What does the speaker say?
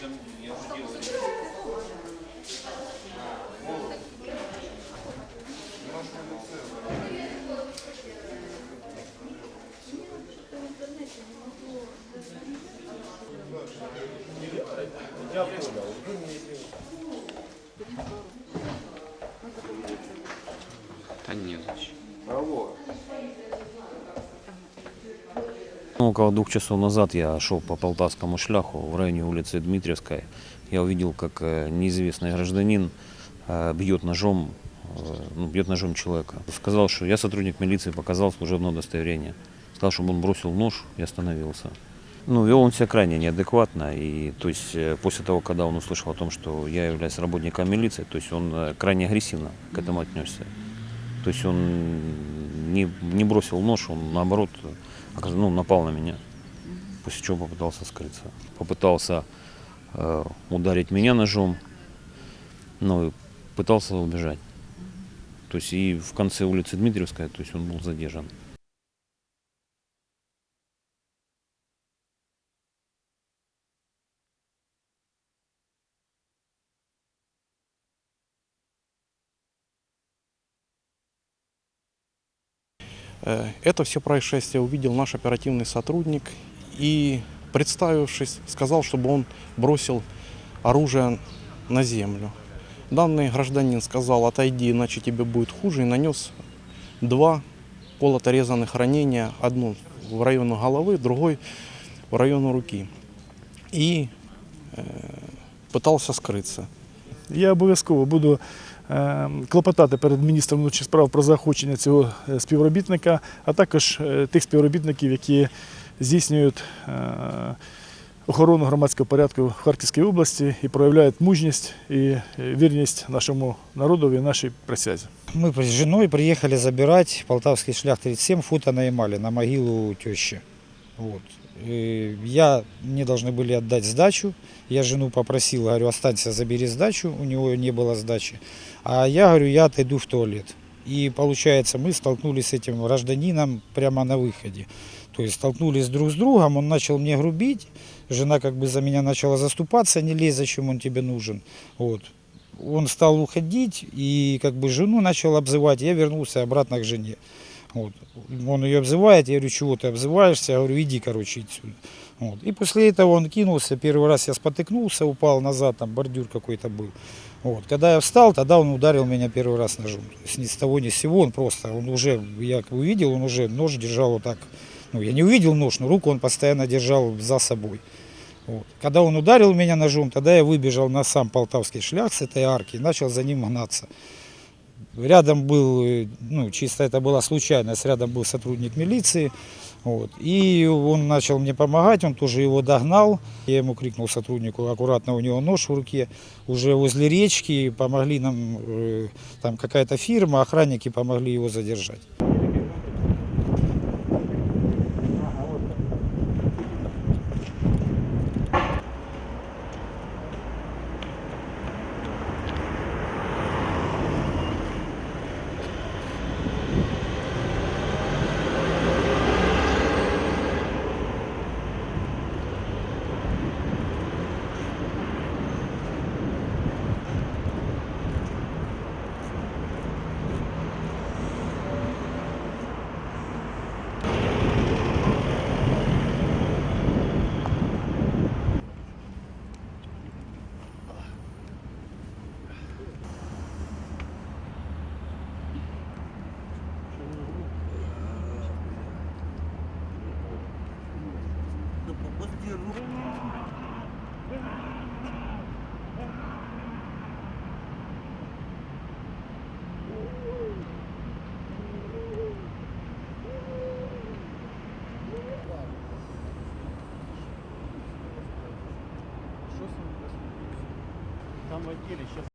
там я уже делал. Я понял. Вы мне Да нет. Кого? Около двух часов назад я шел по Полтавскому шляху в районе улицы Дмитриевской. Я увидел, как э, неизвестный гражданин э, бьет ножом, э, ну, бьет ножом человека. Сказал, что я сотрудник милиции, показал служебное удостоверение. Сказал, чтобы он бросил нож и остановился. Ну, вел он себя крайне неадекватно. И, то есть, после того, когда он услышал о том, что я являюсь работником милиции, то есть он крайне агрессивно к этому отнесся. То есть он не, не бросил нож, он наоборот ну, напал на меня. После чего попытался скрыться. Попытался э, ударить меня ножом, но пытался убежать. То есть и в конце улицы Дмитриевская, то есть он был задержан. Э, Это все происшествие увидел наш оперативный сотрудник и, представившись, сказал, чтобы он бросил оружие на землю. Данный гражданин сказал, отойди, иначе тебе будет хуже, и нанес два колото-резанных ранения, одно в району головы, другой в району руки. И э, пытался скрыться. Я обов'язково буду клопотати перед міністром внутрішніх справ про заохочення цього е, співробітника, а також е, тих співробітників, які здійснюють е, охорону громадського порядку в Харківській області і проявляють мужність і вірність нашому народу і нашій присязі. Мы с женой приехали забирать Полтавский шлях 37 фута на Ямале, на могилу. Вот. И я, мне должны были отдать сдачу. Я жену попросил, говорю, останься, забери сдачу. У него не было сдачи. А я говорю, я отойду в туалет. И получается, мы столкнулись с этим гражданином прямо на выходе. То есть столкнулись друг с другом, он начал мне грубить, жена как бы за меня начала заступаться, не лезь, зачем он тебе нужен. Вот. Он стал уходить и как бы жену начал обзывать, я вернулся обратно к жене. Вот. Он ее обзывает, я говорю, чего ты обзываешься, я говорю, иди, короче, отсюда. Вот. И после этого он кинулся, первый раз я спотыкнулся, упал назад, там бордюр какой-то был. Вот. Когда я встал, тогда он ударил меня первый раз ножом. То есть ни с того ни с сего, он просто, он уже, я увидел, он уже нож держал вот так. Ну, я не увидел нож, но руку он постоянно держал за собой. Вот. Когда он ударил меня ножом, тогда я выбежал на сам Полтавский шлях с этой арки и начал за ним гнаться. Рядом был, э, ну, чисто это была случайность, рядом был сотрудник милиции. Вот. И он начал мне помогать, он тоже его догнал. Я ему крикнул сотруднику, аккуратно у него нож в руке. Уже возле речки помогли нам, э, там какая-то фирма, охранники помогли его задержать. Там в отделе сейчас